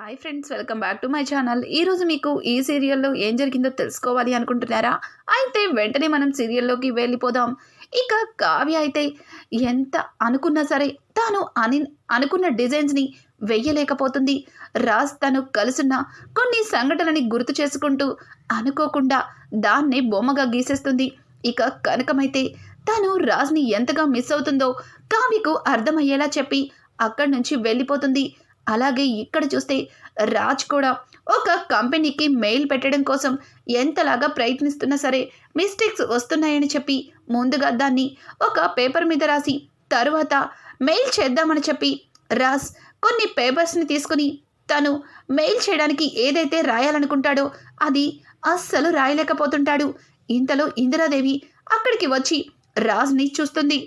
Hi friends welcome back to my channel ఈరోజు మీకు ఈ సీరియల్లో ఏం జరిగిందో తెలుసుకోవాలి అనుకుంటున్నారా? అయితే వెంటనే మనం సీరియల్లోకి వెళ్ళిపోదాం. ఇక కావ్య అయితే ఎంత అనుకున్నా సరే తాను అని అనుకున్న డిజైన్స్ని వెయ్యలేకపోతుంది. రాజ్ తను కలుసున్న కొన్ని సంఘటనని గుర్తు చేసుకుంటూ అనుకోకుండా దాన్ని బొమ్మగా గీసేస్తుంది. ఇక కనకమైతే తను రాజ్ని ఎంతగా మిస్ అవుతుందో కావ్యకు అర్థమయ్యేలా చెప్పి అక్కడి నుంచి వెళ్ళిపోతుంది. అలాగే ఇక్కడ చూస్తే రాజ్ కూడా ఒక కంపెనీకి మెయిల్ పెట్టడం కోసం ఎంతలాగా ప్రయత్నిస్తున్నా సరే మిస్టేక్స్ వస్తున్నాయని చెప్పి ముందుగా దాన్ని ఒక పేపర్ మీద రాసి తరువాత మెయిల్ చేద్దామని చెప్పి రాజ్ కొన్ని పేపర్స్ని తీసుకుని తను మెయిల్ చేయడానికి ఏదైతే రాయాలనుకుంటాడో అది అస్సలు రాయలేకపోతుంటాడు. ఇంతలో ఇందిరాదేవి అక్కడికి వచ్చి రాజ్ని చూస్తుంది.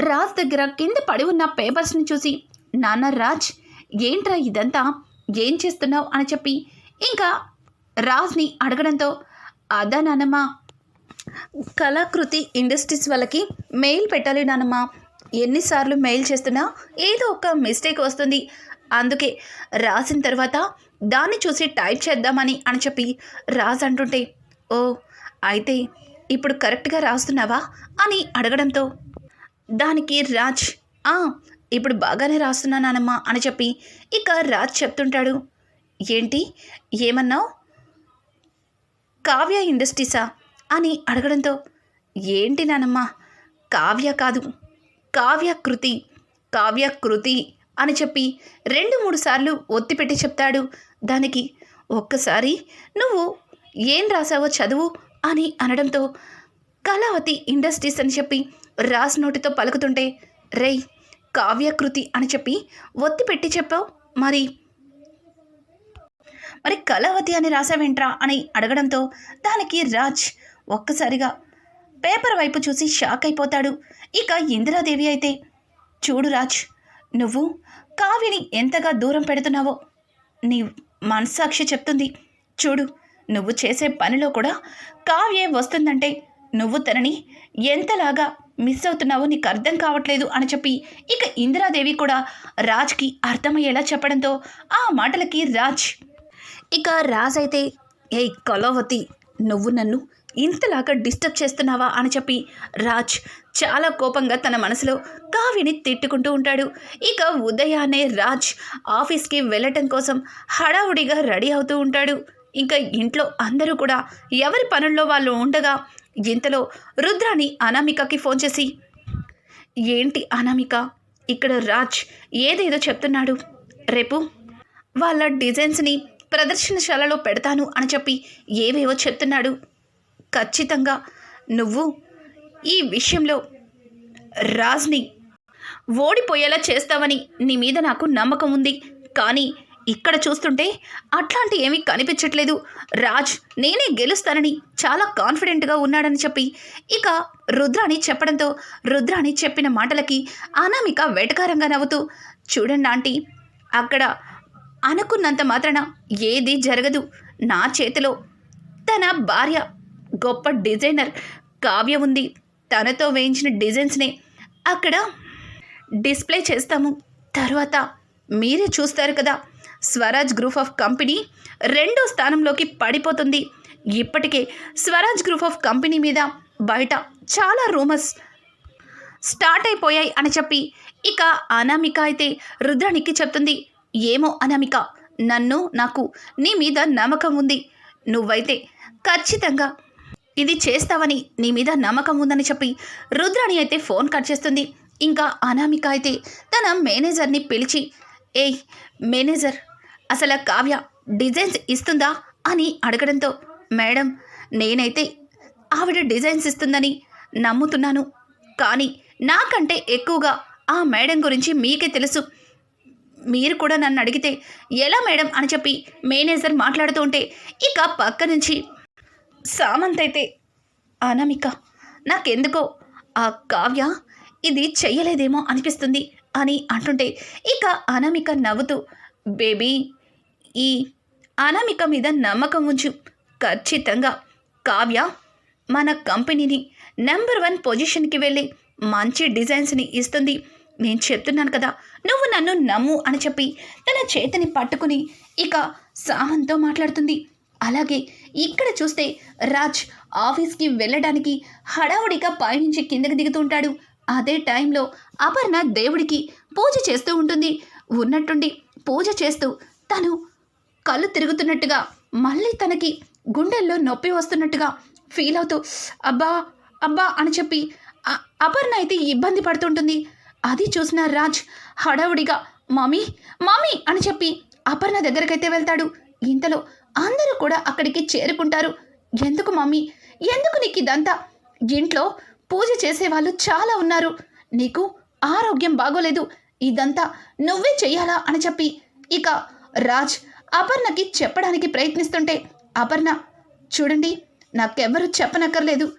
రాజ్ దగ్గర కింద పడి ఉన్న పేపర్స్ని చూసి నాన్న రాజ్ ఏంట్రా ఇదంతా? ఏం చేస్తున్నావు? అని చెప్పి ఇంకా రాజ్ని అడగడంతో అదా నానమ్మ కళాకృతి ఇండస్ట్రీస్ వాళ్ళకి మెయిల్ పెట్టాలి నానమ్మ. ఎన్నిసార్లు మెయిల్ చేస్తున్నా ఏదో ఒక మిస్టేక్ వస్తుంది. అందుకే రాసిన తర్వాత దాన్ని చూసి టైప్ చేద్దామని అని చెప్పి రాజ్ అంటుంటే ఓ అయితే ఇప్పుడు కరెక్ట్గా రాస్తున్నావా? అని అడగడంతో దానికి రాజ్ ఇప్పుడు బాగానే రాస్తున్నానమ్మా అని చెప్పి ఇక రాజ్ చెప్తుంటాడు. ఏంటి? ఏమన్నావు? కావ్య ఇండస్ట్రీసా? అని అడగడంతో ఏంటి నానమ్మ? కావ్య కాదు కావ్య కృతి కావ్య కృతి అని చెప్పి రెండు మూడు సార్లు ఒత్తిపెట్టి చెప్తాడు. దానికి ఒక్కసారి నువ్వు ఏం రాసావో చదువు అని అనడంతో కళావతి ఇండస్ట్రీస్ అని చెప్పి రాస్ నోటితో పలుకుతుంటే రేయ్ కావ్యకృతి అని చెప్పి ఒత్తి పెట్టి చెప్పావు. మరి మరి కళావతి అని రాసావేంట్రా అని అడగడంతో దానికి రాజ్ ఒక్కసారిగా పేపర్ వైపు చూసి షాక్ అయిపోతాడు. ఇక ఇందిరాదేవి అయితే చూడు రాజ్ నువ్వు కావ్యని ఎంతగా దూరం పెడుతున్నావో నీ మనస్సాక్షి చెప్తుంది. చూడు నువ్వు చేసే పనిలో కూడా కావ్యే వస్తుందంటే నువ్వు తనని ఎంతలాగా మిస్ అవుతున్నావో నీకు అర్థం కావట్లేదు అని చెప్పి ఇక ఇందిరాదేవి కూడా రాజ్కి అర్థమయ్యేలా చెప్పడంతో ఆ మాటలకి రాజ్ ఇక రాజ్ అయితే ఏ కొలవతి నువ్వు నన్ను ఇంతలాగా డిస్టర్బ్ చేస్తున్నావా? అని చెప్పి రాజ్ చాలా కోపంగా తన మనసులో కావిని తిట్టుకుంటూ ఉంటాడు. ఇక ఉదయాన్నే రాజ్ ఆఫీస్కి వెళ్ళటం కోసం హడావుడిగా రెడీ అవుతూ ఉంటాడు. ఇంకా ఇంట్లో అందరూ కూడా ఎవరి పనుల్లో వాళ్ళు ఉండగా ఇంతలో రుద్రాని అనామికకి ఫోన్ చేసి ఏంటి అనామిక? ఇక్కడ రాజ్ ఏదేదో చెప్తున్నాడు. రేపు వాళ్ళ డిజైన్స్ని ప్రదర్శనశాలలో పెడతాను అని చెప్పి ఏవేవో చెప్తున్నాడు. ఖచ్చితంగా నువ్వు ఈ విషయంలో రాజ్ని ఓడిపోయేలా చేస్తావని నీ మీద నాకు నమ్మకం ఉంది. కానీ ఇక్కడ చూస్తుంటే అట్లాంటి ఏమీ కనిపించట్లేదు. రాజ్ నేనే గెలుస్తానని చాలా కాన్ఫిడెంట్గా ఉన్నాడని చెప్పి ఇక రుద్రాణి చెప్పడంతో రుద్రాణి చెప్పిన మాటలకి అనామిక వెటకారంగా నవ్వుతూ చూడండి ఆంటీ అక్కడ అనుకున్నంత మాత్రాన ఏది జరగదు. నా చేతిలో తన భార్య గొప్ప డిజైనర్ కావ్య ఉంది. తనతో వేయించిన డిజైన్స్ని అక్కడ డిస్ప్లే చేస్తాము. తర్వాత మీరే చూస్తారు కదా. స్వరాజ్ గ్రూప్ ఆఫ్ కంపెనీ రెండో స్థానంలోకి పడిపోతుంది. ఇప్పటికే స్వరాజ్ గ్రూప్ ఆఫ్ కంపెనీ మీద బయట చాలా రూమర్స్ స్టార్ట్ అయిపోయాయి అని చెప్పి ఇక అనామిక అయితే రుద్రానికి చెప్తుంది. ఏమో అనామిక నన్ను నాకు నీ మీద నమ్మకం ఉంది. నువ్వైతే ఖచ్చితంగా ఇది చేస్తావని నీ మీద నమ్మకం ఉందని చెప్పి రుద్రాణి అయితే ఫోన్ కట్ చేస్తుంది. ఇంకా అనామిక అయితే తన మేనేజర్ని పిలిచి ఏయ్ మేనేజర్ అసలు కావ్య డిజైన్స్ ఇస్తుందా అని అడగడంతో మేడం నేనైతే ఆవిడ డిజైన్స్ ఇస్తుందని నమ్ముతున్నాను. కానీ నాకంటే ఎక్కువగా ఆ మేడం గురించి మీకే తెలుసు. మీరు కూడా నన్ను అడిగితే ఎలా మేడం అని చెప్పి మేనేజర్ మాట్లాడుతూ ఉంటే ఇక పక్క నుంచి సామంత్ అయితే అనామిక నాకెందుకో ఆ కావ్య ఇది చెయ్యలేదేమో అనిపిస్తుంది అని అంటుంటే ఇక అనామిక నవ్వుతూ బేబీ ఈ అనామిక మీద నమ్మకం ఉంచు. ఖచ్చితంగా. కావ్య మన కంపెనీని నెంబర్ వన్ పొజిషన్కి వెళ్ళి మంచి డిజైన్స్ని ఇస్తుంది. నేను చెప్తున్నాను కదా నువ్వు నన్ను నమ్ము అని చెప్పి తన చేతిని పట్టుకుని ఇక సామంతో మాట్లాడుతుంది. అలాగే ఇక్కడ చూస్తే రాజ్ ఆఫీస్కి వెళ్ళడానికి హడావుడిగా పైనుంచి కిందకి దిగుతుంటాడు అదే టైంలో అపర్ణ దేవుడికి పూజ చేస్తూ ఉంటుంది. ఉన్నట్టుండి పూజ చేస్తూ తను కళ్ళు తిరుగుతున్నట్టుగా మళ్ళీ తనకి గుండెల్లో నొప్పి వస్తున్నట్టుగా ఫీల్ అవుతూ అబ్బా అబ్బా అని చెప్పి అపర్ణ అయితే ఇబ్బంది పడుతుంటుంది. అది చూసిన రాజ్ హడావుడిగా మమ్మీ మమ్మీ అని చెప్పి అపర్ణ దగ్గరకైతే వెళ్తాడు. ఇంతలో అందరూ కూడా అక్కడికి చేరుకుంటారు. ఎందుకు మమ్మీ ఎందుకు నీకు ఇదంతా? ఇంట్లో పూజ చేసేవాళ్ళు చాలా ఉన్నారు. నీకు ఆరోగ్యం బాగోలేదు. ఇదంతా నువ్వే చెయ్యాలా అని చెప్పి ఇక రాజ్ అపర్ణకి చెప్పడానికి ప్రయత్నిస్తుంటే అపర్ణ చూడండి నాకెవ్వరూ చెప్పనక్కర్లేదు.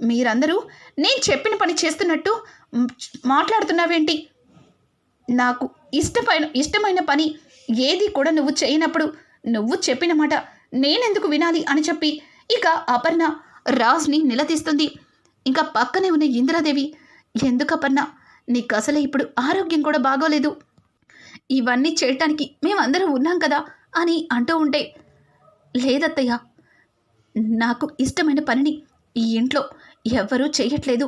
మీరందరూ నేను చెప్పిన పని చేస్తున్నట్టు మాట్లాడుతున్నావేంటి? నాకు ఇష్టమైన ఇష్టమైన పని ఏది కూడా నువ్వు చేయనప్పుడు నువ్వు చెప్పిన మాట నేనెందుకు వినాలి? అని చెప్పి ఇక అపర్ణ రాజ్ని నిలదీస్తుంది. ఇంకా పక్కనే ఉన్న ఇందిరాదేవి ఎందుకు అపర్ణ నీకు అసలు ఇప్పుడు ఆరోగ్యం కూడా బాగోలేదు. ఇవన్నీ చేయటానికి మేమందరం ఉన్నాం కదా అని అంటూ ఉంటే లేదత్తయ్య నాకు ఇష్టమైన పనిని ఈ ఇంట్లో ఎవ్వరూ చేయట్లేదు.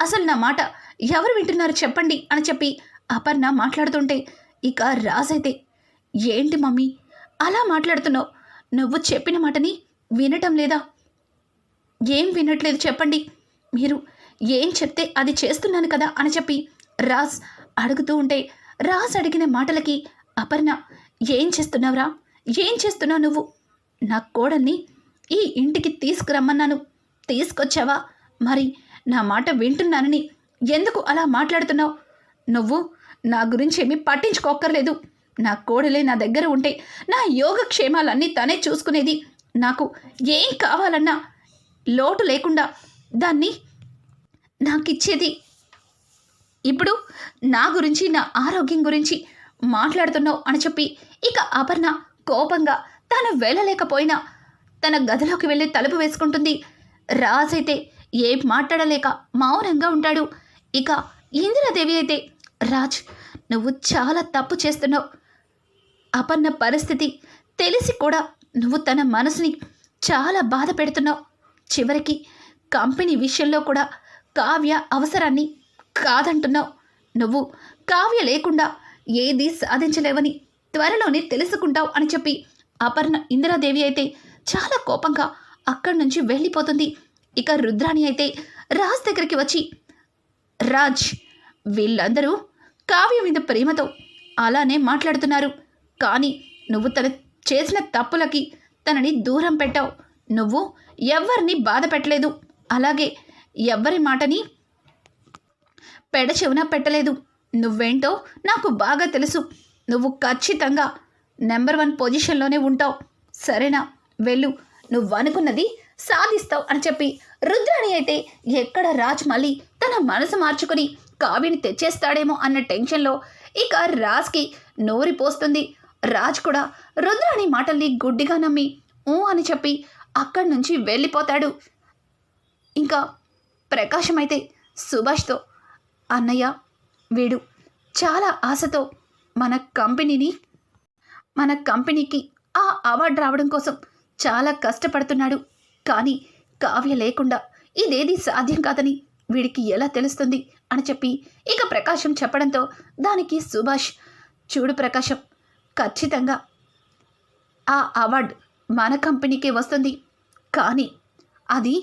అసలు నా మాట ఎవరు వింటున్నారు చెప్పండి అని చెప్పి అపర్ణ మాట్లాడుతుంటే ఇక రాజైతే ఏంటి మమ్మీ అలా మాట్లాడుతున్నావు? నువ్వు చెప్పిన మాటని వినటం లేదా? ఏం వినట్లేదు చెప్పండి. మీరు ఏం చెప్తే అది చేస్తున్నాను కదా అని చెప్పి రాజ్ అడుగుతూ ఉంటే రాజ్ అడిగిన మాటలకి అపర్ణ ఏం చేస్తున్నావురా? ఏం చేస్తున్నావు నువ్వు? నా కోడల్ని ఈ ఇంటికి తీసుకురమ్మన్నాను. తీసుకొచ్చావా? మరి నా మాట వింటున్నానని ఎందుకు అలా మాట్లాడుతున్నావు? నువ్వు నా గురించి ఏమీ పట్టించుకోక్కర్లేదు. నా కోడలే నా దగ్గర ఉంటే నా యోగక్షేమాలన్నీ తనే చూసుకునేది. నాకు ఏం కావాలన్నా లోటు లేకుండా దాన్ని నాకిచ్చేది ఇప్పుడు నా గురించి నా ఆరోగ్యం గురించి మాట్లాడుతున్నావు అని చెప్పి ఇక అపర్ణ కోపంగా తాను వెళ్ళలేకపోయినా తన గదిలోకి వెళ్ళి తలుపు వేసుకుంటుంది. రాజైతే ఏం మాట్లాడలేక మౌనంగా ఉంటాడు. ఇక ఇందిరాదేవి అయితే రాజ్ నువ్వు చాలా తప్పు చేస్తున్నావు. అపర్ణ పరిస్థితి తెలిసి కూడా నువ్వు తన మనసుని చాలా బాధ పెడుతున్నావు. చివరికి కంపెనీ విషయంలో కూడా కావ్య అవసరాన్ని కాదంటున్నావు. నువ్వు కావ్య లేకుండా ఏది సాధించలేవని త్వరలోనే తెలుసుకుంటావు అని చెప్పి అపర్ణ ఇందిరాదేవి అయితే చాలా కోపంగా అక్కడి నుంచి వెళ్ళిపోతుంది. ఇక రుద్రాణి అయితే రాజ్ దగ్గరికి వచ్చి రాజ్ వీళ్ళందరూ కావ్య మీద ప్రేమతో అలానే మాట్లాడుతున్నారు. కానీ నువ్వు తన చేసిన తప్పులకి తనని దూరం పెట్టావు. నువ్వు ఎవరిని బాధ పెట్టలేదు. అలాగే ఎవ్వరి మాటని పెడ చెవున పెట్టలేదు. నువ్వేంటో నాకు బాగా తెలుసు. నువ్వు ఖచ్చితంగా నెంబర్ వన్ పొజిషన్లోనే ఉంటావు. సరేనా? వెళ్ళు. నువ్వు అనుకున్నది సాధిస్తావు అని చెప్పి రుద్రాణి అయితే ఎక్కడ రాజ్ మళ్ళీ తన మనసు మార్చుకుని కావ్యని తెచ్చేస్తాడేమో అన్న టెన్షన్లో ఇక రాజ్కి నోరి పోస్తుంది. రాజ్ కూడా రుద్రాణి మాటల్ని గుడ్డిగా నమ్మి ఊ అని చెప్పి అక్కడి నుంచి వెళ్ళిపోతాడు. ఇంకా ప్రకాశం అయితే సుభాష్తో అన్నయ్య వీడు చాలా ఆశతో మన కంపెనీని మన కంపెనీకి ఆ అవార్డు రావడం కోసం చాలా కష్టపడుతున్నాడు. కానీ కావ్య లేకుండా ఇదేది సాధ్యం కాదని వీడికి ఎలా తెలుస్తుంది అని చెప్పి ఇక ప్రకాశం చెప్పడంతో దానికి సుభాష్ చూడు ప్రకాశం ఖచ్చితంగా ఆ అవార్డు మన కంపెనీకే వస్తుంది. కానీ అది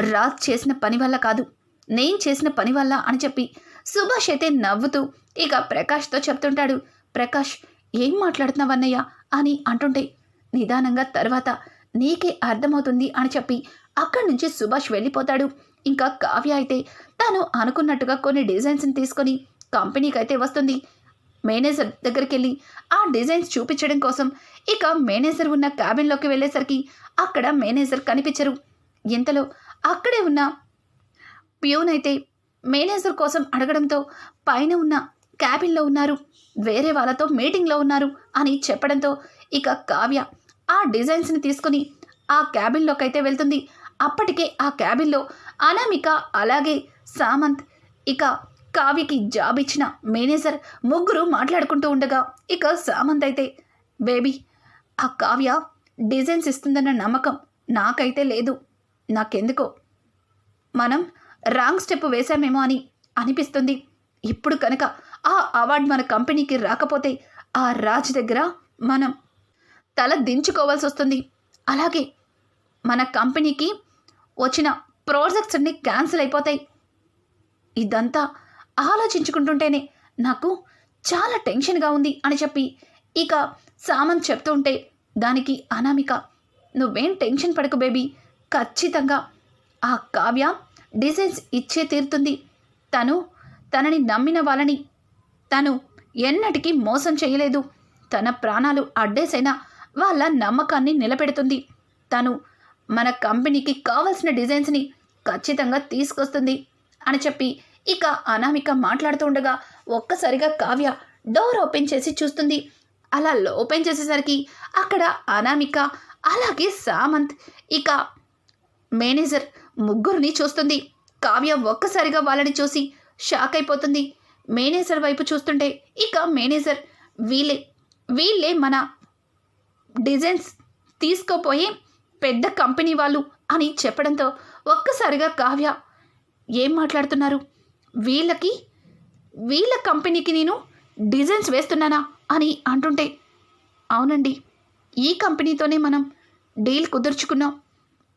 రాజ్ చేసిన పని వల్ల కాదు నేను చేసిన పని వల్ల అని చెప్పి సుభాష్ అయితే నవ్వుతూ ఇక ప్రకాష్తో చెప్తుంటాడు ప్రకాష్ ఏం మాట్లాడుతున్నావన్నయ్య? అని అంటుంటే నిదానంగా తర్వాత నీకే అర్థమవుతుంది అని చెప్పి అక్కడి నుంచి సుభాష్ వెళ్ళిపోతాడు. ఇంకా కావ్య అయితే తాను అనుకున్నట్టుగా కొన్ని డిజైన్స్ని తీసుకొని కంపెనీకి అయితే వస్తుంది. మేనేజర్ దగ్గరికి వెళ్ళి ఆ డిజైన్స్ చూపించడం కోసం ఇక మేనేజర్ ఉన్న క్యాబిన్లోకి వెళ్ళేసరికి అక్కడ మేనేజర్ కనిపించరు. ఇంతలో అక్కడే ఉన్న ప్యూన్ అయితే మేనేజర్ కోసం అడగడంతో పైన ఉన్న క్యాబిన్లో ఉన్నారు. వేరే వాళ్ళతో మీటింగ్లో ఉన్నారు అని చెప్పడంతో ఇక కావ్య ఆ డిజైన్స్ని తీసుకుని ఆ క్యాబిన్లోకి అయితే వెళ్తుంది. అప్పటికే ఆ క్యాబిన్లో అనామిక అలాగే సామంత్ ఇక కావ్యకి జాబ్ ఇచ్చిన మేనేజర్ ముగ్గురు మాట్లాడుకుంటూ ఉండగా ఇక సామంత్ అయితే బేబీ ఆ కావ్య డిజైన్స్ ఇస్తుందన్న నమ్మకం నాకైతే లేదు. నాకెందుకో? మనం రాంగ్ స్టెప్ వేశామేమో అని అనిపిస్తుంది. ఇప్పుడు కనుక ఆ అవార్డు మన కంపెనీకి రాకపోతే ఆ రాజ్ దగ్గర మనం తల దించుకోవాల్సి వస్తుంది. అలాగే మన కంపెనీకి వచ్చిన ప్రాజెక్ట్స్ అన్నీ క్యాన్సిల్ అయిపోతాయి. ఇదంతా ఆలోచించుకుంటుంటేనే నాకు చాలా టెన్షన్గా ఉంది అని చెప్పి ఇక సామాన్ చెప్తూ ఉంటే దానికి అనామిక నువ్వేం టెన్షన్ పడకు బేబీ. ఖచ్చితంగా ఆ కావ్య డిజైన్స్ ఇచ్చే తీరుతుంది. తను తనని నమ్మిన వాళ్ళని తను ఎన్నటికీ మోసం చేయలేదు. తన ప్రాణాలు అడ్డేసైనా వాళ్ళ నమ్మకాన్ని నిలబెడుతుంది. తను మన కంపెనీకి కావలసిన డిజైన్స్ని ఖచ్చితంగా తీసుకొస్తుంది అని చెప్పి ఇక అనామిక మాట్లాడుతూ ఉండగా ఒక్కసారిగా కావ్య డోర్ ఓపెన్ చేసి చూస్తుంది. అలా ఓపెన్ చేసేసరికి అక్కడ అనామిక అలాగే సామంత్ ఇక మేనేజర్ ముగ్గురిని చూస్తుంది. కావ్య ఒక్కసారిగా వాళ్ళని చూసి షాక్ అయిపోతుంది. మేనేజర్ వైపు చూస్తుంటే ఇక మేనేజర్ వీళ్ళే వీళ్ళే మన డిజైన్స్ తీసుకోపోయే పెద్ద కంపెనీ వాళ్ళు అని చెప్పడంతో ఒక్కసారిగా కావ్య ఏం మాట్లాడుతున్నారు? వీళ్ళకి వీళ్ళ కంపెనీకి నేను డిజైన్స్ వేస్తున్నానా అని అంటుంటే అవునండి ఈ కంపెనీతోనే మనం డీల్ కుదుర్చుకున్నాం.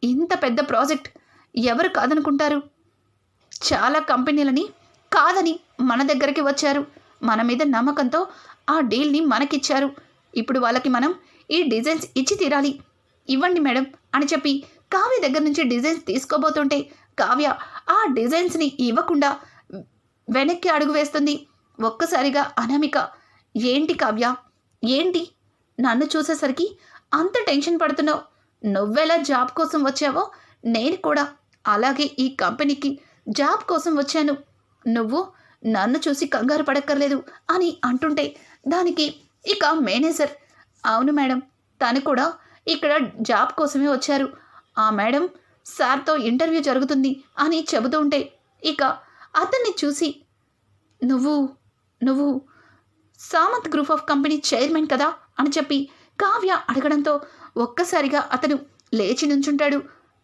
ఇంత పెద్ద ప్రాజెక్ట్ ఎవరు కాదనుకుంటారు? చాలా కంపెనీలని కాదని మన దగ్గరికి వచ్చారు. మన మీద నమ్మకంతో ఆ డీల్ని మనకిచ్చారు. ఇప్పుడు వాళ్ళకి మనం ఈ డిజైన్స్ ఇచ్చి తీరాలి. ఇవ్వండి మేడం అని చెప్పి కావ్య దగ్గర నుంచి డిజైన్స్ తీసుకోబోతుంటే కావ్య ఆ డిజైన్స్ని ఇవ్వకుండా వెనక్కి అడుగు వేస్తుంది. ఒక్కసారిగా అనామిక ఏంటి కావ్య? ఏంటి? నన్ను చూసేసరికి అంత టెన్షన్ పడుతున్నావు. నువ్వెలా జాబ్ కోసం వచ్చావో నేను కూడా అలాగే ఈ కంపెనీకి జాబ్ కోసం వచ్చాను. నువ్వు నన్ను చూసి కంగారు పడక్కర్లేదు అని అంటుంటే దానికి ఇక మేనేజర్ అవును మేడం తను కూడా ఇక్కడ జాబ్ కోసమే వచ్చారు. ఆ మేడం సార్తో ఇంటర్వ్యూ జరుగుతుంది అని చెబుతూ ఉంటే ఇక అతన్ని చూసి నువ్వు నువ్వు Samanth group of company chairman కదా? అని చెప్పి కావ్య అడగడంతో ఒక్కసారిగా అతను లేచి నుంచుంటాడు.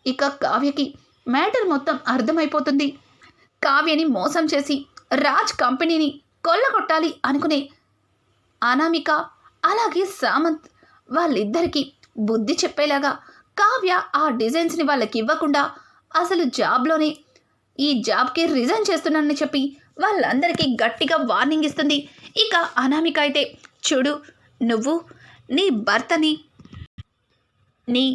ఇక కావ్యకి మ్యాటర్ మొత్తం అర్థమైపోతుంది. కావ్యని మోసం చేసి రాజ్ కంపెనీని కొల్లగొట్టాలి అనుకునే అనామిక అలాగే సామంత్ వాళ్ళిద్దరికీ బుద్ధి చెప్పేలాగా కావ్య ఆ డిజైన్స్ని వాళ్ళకి ఇవ్వకుండా అసలు జాబ్లోనే ఈ జాబ్కి రిజైన్ చేస్తున్నానని చెప్పి వాళ్ళందరికీ గట్టిగా వార్నింగ్ ఇస్తుంది. ఇక అనామిక అయితే చూడు నువ్వు నీ భర్తని నీ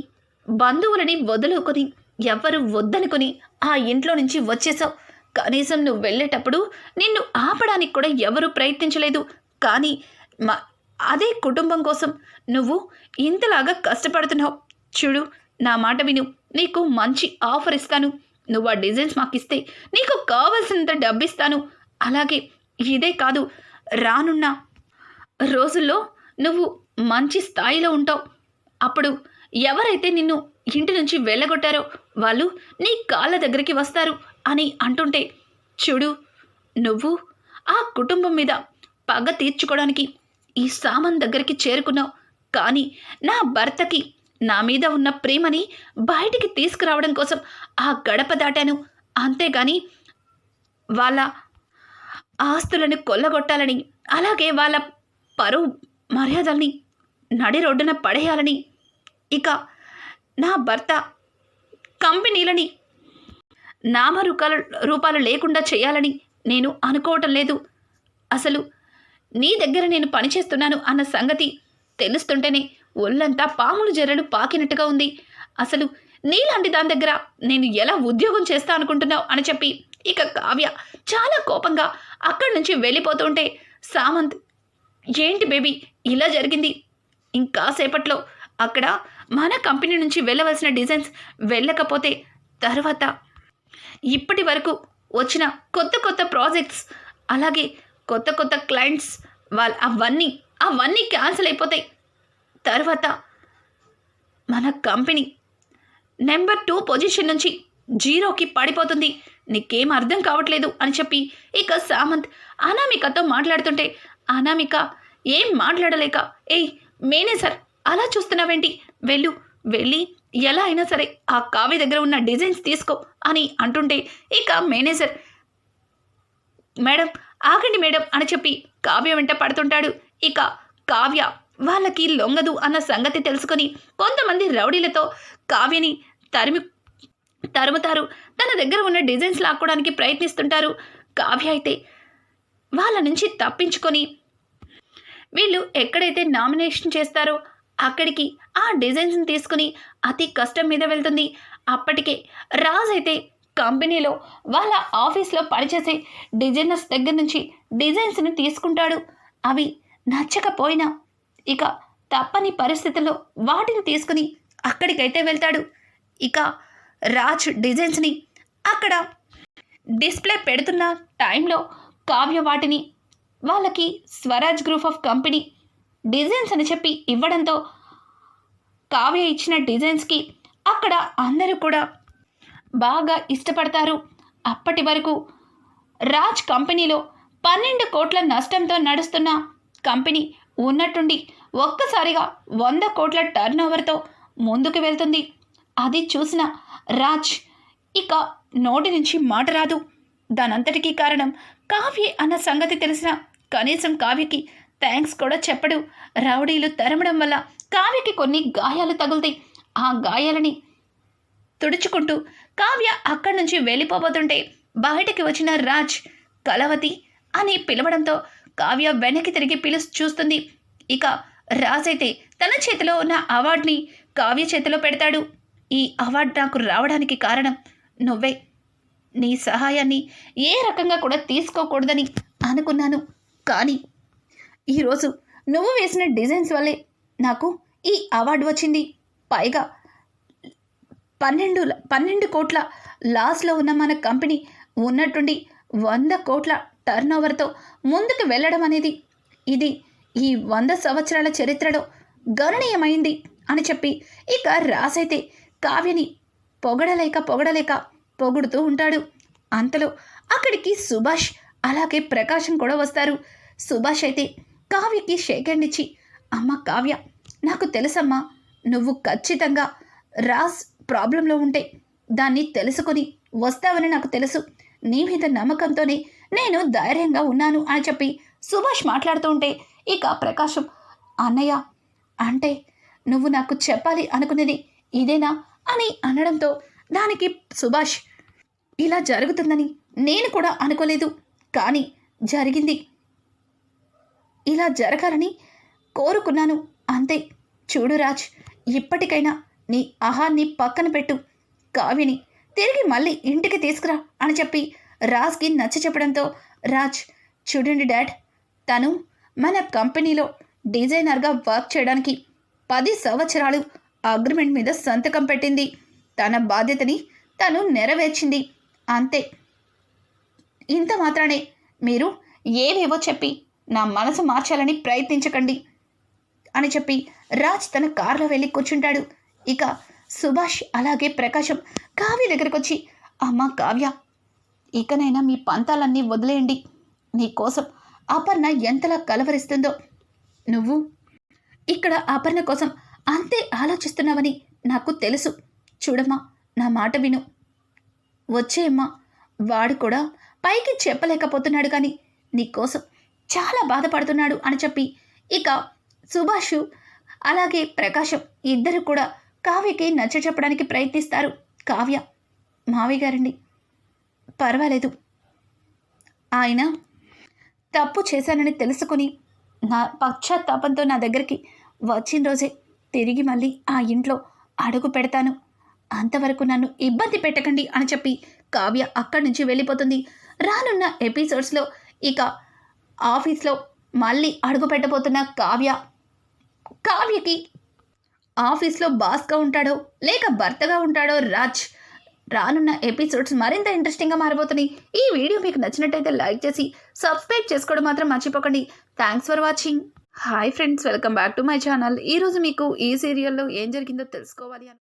బంధువులని వదులుకొని ఎవ్వరు వద్దనుకుని ఆ ఇంట్లో నుంచి వచ్చేసావు కనీసం నువ్వు వెళ్ళేటప్పుడు నిన్ను ఆపడానికి కూడా ఎవరు ప్రయత్నించలేదు. కానీ మా అదే కుటుంబం కోసం నువ్వు ఇంతలాగా కష్టపడుతున్నావు. చూడు నా మాట విను. నీకు మంచి ఆఫర్ ఇస్తాను. నువ్వు ఆ డిజైన్స్ మాకు ఇస్తే నీకు కావలసినంత డబ్బు ఇస్తాను అలాగే ఇదే కాదు రానున్న రోజుల్లో నువ్వు మంచి స్థాయిలో ఉంటావు. అప్పుడు ఎవరైతే నిన్ను ఇంటి నుంచి వెళ్ళగొట్టారో వాళ్ళు నీ కాళ్ళ దగ్గరికి వస్తారు అని అంటుంటే చూడు నువ్వు ఆ కుటుంబం మీద పగ తీర్చుకోవడానికి ఈ సామాన్ దగ్గరికి చేరుకున్నావు. కానీ నా భర్తకి నా మీద ఉన్న ప్రేమని బయటికి తీసుకురావడం కోసం ఆ గడప దాటాను. అంతేగాని వాళ్ళ ఆస్తులను కొల్లగొట్టాలని అలాగే వాళ్ళ పరువు మర్యాదల్ని నడి రోడ్డున పడేయాలని. ఇక నా భర్త కంపెనీలని నామరూపాల రూపాలు లేకుండా చేయాలని నేను అనుకోవటం లేదు. అసలు నీ దగ్గర నేను పనిచేస్తున్నాను అన్న సంగతి తెలుస్తుంటేనే ఒళ్ళంతా పాములు జర్రలు పాకినట్టుగా ఉంది. అసలు నీలాంటి దాని దగ్గర నేను ఎలా ఉద్యోగం చేస్తా అనుకుంటున్నావు అని చెప్పి ఇక కావ్య చాలా కోపంగా అక్కడి నుంచి వెళ్ళిపోతుంటే సామంత్ ఏంటి బేబీ ఇలా జరిగింది? ఇంకాసేపట్లో అక్కడ మన కంపెనీ నుంచి వెళ్ళవలసిన డిజైన్స్ వెళ్ళకపోతే తర్వాత ఇప్పటి వరకు వచ్చిన కొత్త కొత్త ప్రాజెక్ట్స్ అలాగే కొత్త కొత్త క్లయింట్స్ వాళ్ళ అవన్నీ అవన్నీ క్యాన్సిల్ అయిపోతాయి. తర్వాత మన కంపెనీ నెంబర్ టూ పొజిషన్ నుంచి జీరోకి పడిపోతుంది. నీకేం అర్థం కావట్లేదు అని చెప్పి ఇక సామంత్ అనామికతో మాట్లాడుతుంటే అనామిక ఏం మాట్లాడలేక ఏయ్ మేనేజర్ అలా చూస్తున్నావేంటి? వెళ్ళు వెళ్ళి ఎలా అయినా సరే ఆ కావ్య దగ్గర ఉన్న డిజైన్స్ తీసుకో అని అంటుంటే ఇక మేనేజర్ మేడం ఆగండి మేడం అని చెప్పి కావ్య వెంట పడుతుంటాడు. ఇక కావ్య వాళ్ళకి లొంగదు అన్న సంగతి తెలుసుకొని కొంతమంది రౌడీలతో కావ్యని తరిమి తరుముతారు. తన దగ్గర ఉన్న డిజైన్స్ లాక్కోవడానికి ప్రయత్నిస్తుంటారు. కావ్య అయితే వాళ్ళ నుంచి తప్పించుకొని వీళ్ళు ఎక్కడైతే నామినేషన్ చేస్తారో అక్కడికి ఆ డిజైన్స్ని తీసుకుని అతి కష్టం మీద వెళ్తుంది. అప్పటికే రాజ్ అయితే కంపెనీలో వాళ్ళ ఆఫీస్లో పనిచేసే డిజైనర్స్ దగ్గర నుంచి డిజైన్స్ని తీసుకుంటాడు. అవి నచ్చకపోయినా ఇక తప్పని పరిస్థితుల్లో వాటిని తీసుకుని అక్కడికైతే వెళ్తాడు. ఇక రాజ్ డిజైన్స్ని అక్కడ డిస్ప్లే పెడుతున్న టైంలో కావ్య వాటిని వాళ్ళకి Swaraj group of company designs అని చెప్పి ఇవ్వడంతో కావ్య ఇచ్చిన డిజైన్స్కి అక్కడ అందరూ కూడా బాగా ఇష్టపడతారు. అప్పటి వరకు రాజ్ కంపెనీలో పన్నెండు కోట్ల నష్టంతో నడుస్తున్న కంపెనీ ఉన్నట్టుండి ఒక్కసారిగా వంద కోట్ల టర్న్ ఓవర్తో ముందుకు వెళ్తుంది. అది చూసిన రాజ్ ఇక నోటి నుంచి మాట రాదు. దానంతటికీ కారణం కావ్య అన్న సంగతి తెలిసిన కనీసం కావ్యకి థ్యాంక్స్ కూడా చెప్పడు. రౌడీలు తరమడం వల్ల కావ్యకి కొన్ని గాయాలు తగులుతాయి. ఆ గాయాలని తుడుచుకుంటూ కావ్య అక్కడి నుంచి వెళ్ళిపోబోతుంటే బయటికి వచ్చిన రాజ్ కలవతి అని పిలవడంతో కావ్య వెనక్కి తిరిగి పిలుస్తూ చూస్తుంది. ఇక రాజ్ అయితే తన చేతిలో ఉన్న అవార్డుని కావ్య చేతిలో పెడతాడు. ఈ అవార్డు నాకు రావడానికి కారణం నువ్వే. నీ సహాయాన్ని ఏ రకంగా కూడా తీసుకోకూడదని అనుకున్నాను. కానీ ఈరోజు నువ్వు వేసిన డిజైన్స్ వల్లే నాకు ఈ అవార్డు వచ్చింది. పైగా పన్నెండు పన్నెండు కోట్ల లాస్లో ఉన్న మన కంపెనీ ఉన్నట్టుండి వంద కోట్ల టర్న్ ఓవర్తో ముందుకు వెళ్ళడం అనేది ఇది ఈ వంద సంవత్సరాల చరిత్రలో గణనీయమైంది అని చెప్పి ఇక రాసైతే కావ్యని పొగడలేక పొగడలేక పొగుడుతూ ఉంటాడు. అంతలో అక్కడికి సుభాష్ అలాగే ప్రకాశం కూడా వస్తారు. సుభాష్ అయితే కావ్యకి షేక్ హ్యాండ్ ఇచ్చి అమ్మ కావ్య నాకు తెలుసమ్మా నువ్వు ఖచ్చితంగా రాజ్ ప్రాబ్లంలో ఉంటే దాన్ని తెలుసుకొని వస్తావని నాకు తెలుసు. నీ మీద నమ్మకంతోనే నేను ధైర్యంగా ఉన్నాను అని చెప్పి సుభాష్ మాట్లాడుతూ ఉంటే ఇక ప్రకాశం అన్నయ్య అంటే నువ్వు నాకు చెప్పాలి అనుకునేది ఇదేనా? అని అనడంతో దానికి సుభాష్ ఇలా జరుగుతుందని నేను కూడా అనుకోలేదు కానీ జరిగింది ఇలా జరగాలని కోరుకున్నాను. అంతే. చూడు రాజ్ ఇప్పటికైనా నీ అహాన్ని పక్కన పెట్టు. కావ్యని తిరిగి మళ్ళీ ఇంటికి తీసుకురా అని చెప్పి రాజ్కి నచ్చ చెప్పడంతో రాజ్ చూడండి డాడ్ తను మన కంపెనీలో డిజైనర్గా వర్క్ చేయడానికి పది సంవత్సరాలు అగ్రిమెంట్ మీద సంతకం పెట్టింది. తన బాధ్యతని తను నెరవేర్చింది. అంతే. ఇంత మాత్రానే మీరు ఏవేవో చెప్పి నా మనసు మార్చాలని ప్రయత్నించకండి అని చెప్పి రాజ్ తన కారులో వెళ్ళి కూర్చుంటాడు. ఇక సుభాష్ అలాగే ప్రకాశం కావ్య దగ్గరకు వచ్చి అమ్మ కావ్య ఇకనైనా మీ పంతాలన్నీ వదిలేయండి. నీకోసం అపర్ణ ఎంతలా కలవరిస్తుందో. నువ్వు ఇక్కడ అపర్ణ కోసం అంతే ఆలోచిస్తున్నావని నాకు తెలుసు. చూడమ్మా నా మాట విను. వచ్చేయమ్మా. వాడు కూడా పైకి చెప్పలేకపోతున్నాడు కానీ నీకోసం చాలా బాధపడుతున్నాడు అని చెప్పి ఇక సుభాష్ అలాగే ప్రకాశం ఇద్దరు కూడా కావ్యకి నచ్చ చెప్పడానికి ప్రయత్నిస్తారు. కావ్య మావి గారండి పర్వాలేదు. ఆయన తప్పు చేశానని తెలుసుకుని నా పశ్చాత్తాపంతో నా దగ్గరికి వచ్చిన రోజే తిరిగి మళ్ళీ ఆ ఇంట్లో అడుగు పెడతాను. అంతవరకు నన్ను ఇబ్బంది పెట్టకండి అని చెప్పి కావ్య అక్కడి నుంచి వెళ్ళిపోతుంది. రానున్న ఎపిసోడ్స్లో ఇక ఆఫీస్లో మళ్ళీ అడుగు పెట్టబోతున్న కావ్య. కావ్యకి ఆఫీస్లో బాస్గా ఉంటాడో లేక భర్తగా ఉంటాడో రాజ్. రానున్న ఎపిసోడ్స్ మరింత ఇంట్రెస్టింగ్గా మారబోతున్నాయి. ఈ వీడియో మీకు నచ్చినట్టయితే లైక్ చేసి సబ్స్క్రైబ్ చేసుకోవడం మాత్రం మర్చిపోకండి. Thanks for watching hi friends welcome back to my channel ఈరోజు మీకు ఈ సీరియల్లో ఏం జరిగిందో తెలుసుకోవాలి అని